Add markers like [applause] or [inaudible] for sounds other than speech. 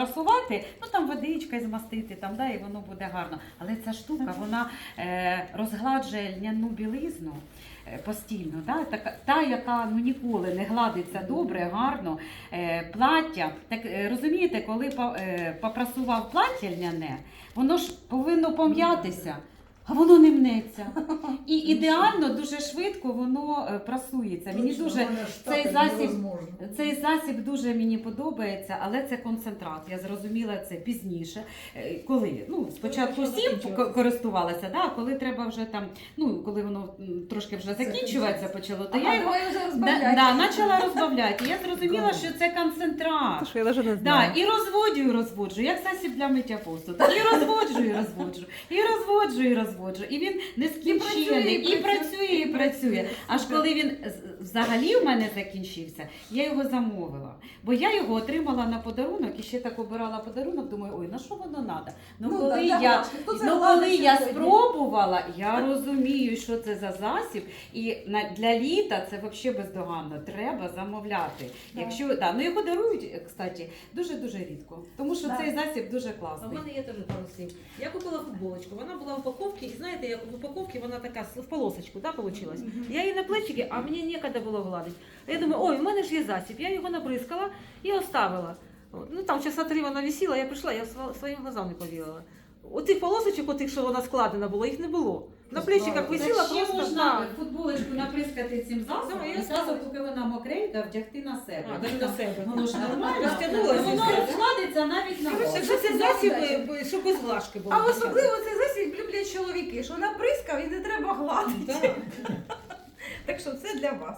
Прасувати, ну там водичкою змастити, там, да, і воно буде гарно. Але ця штука, вона е, розгладжує льняну білизну е, постійно. Да? Така, та, яка ну, ніколи не гладиться добре, гарно. Е, плаття. Так, е, розумієте, коли по- е, попрасував плаття льняне, воно ж повинно пом'ятися. А воно не мнеться. [laughs] І ідеально, дуже швидко воно е, прасується. Мені Точно, дуже вона ж цей так засіб- невозможно. цей засіб дуже мені подобається, але це концентрат. Я зрозуміла це пізніше. Е, Коли ну спочатку Коли всім ко- користувалася, да, а коли треба вже там, ну коли воно м, трошки вже закінчуватися почало, то я його давай вже да, розбавляй. да, почала розбавляти. І Я зрозуміла, що це концентрат. Що я не Да, знаю. і розводжу, і розводжу, як засіб для миття посуду. І розводжу, і розводжу, і розводжу, і розводжу. І він нескінчений, І і працює, і працює. Аж коли він взагалі в мене закінчився, я його замовила. Бо я його отримала на подарунок і ще так обирала подарунок. Думаю, ой, на що воно треба? Ну, Ну, коли да, я Ну, коли я сьогодні? спробувала, я розумію, що це за засіб, і для літа це взагалі бездоганно. Треба замовляти. Да. Якщо да, ну його дарують, кстати, дуже дуже рідко, тому що Да. цей засіб дуже класний. мене є теж пару слів. Я купила футболочку, вона була в упаковці, і знаєте, як в упаковці вона така в полосочку, да, получилась. Я її на плечики, а мені ніколи було гладити. Я думаю, ой, в мене ж є засіб. Я його набризкала і оставила. Ну там часа три вона висіла, я прийшла, я своїм глазам не повірила. Оцих полосочок, отих, що вона складена була, їх не було. На плечиках висіла ще просто можна так. футболочку наприскати цим засобом і зразу, поки вона мокренька, вдягти на себе. А, на себе. Воно ж нормально. Воно розкладеться навіть на Коротше, що це засіб, е, щоб без глажки було. А особливо цей засіб люблять чоловіки, що наприскав і не треба гладити. Так що це для вас.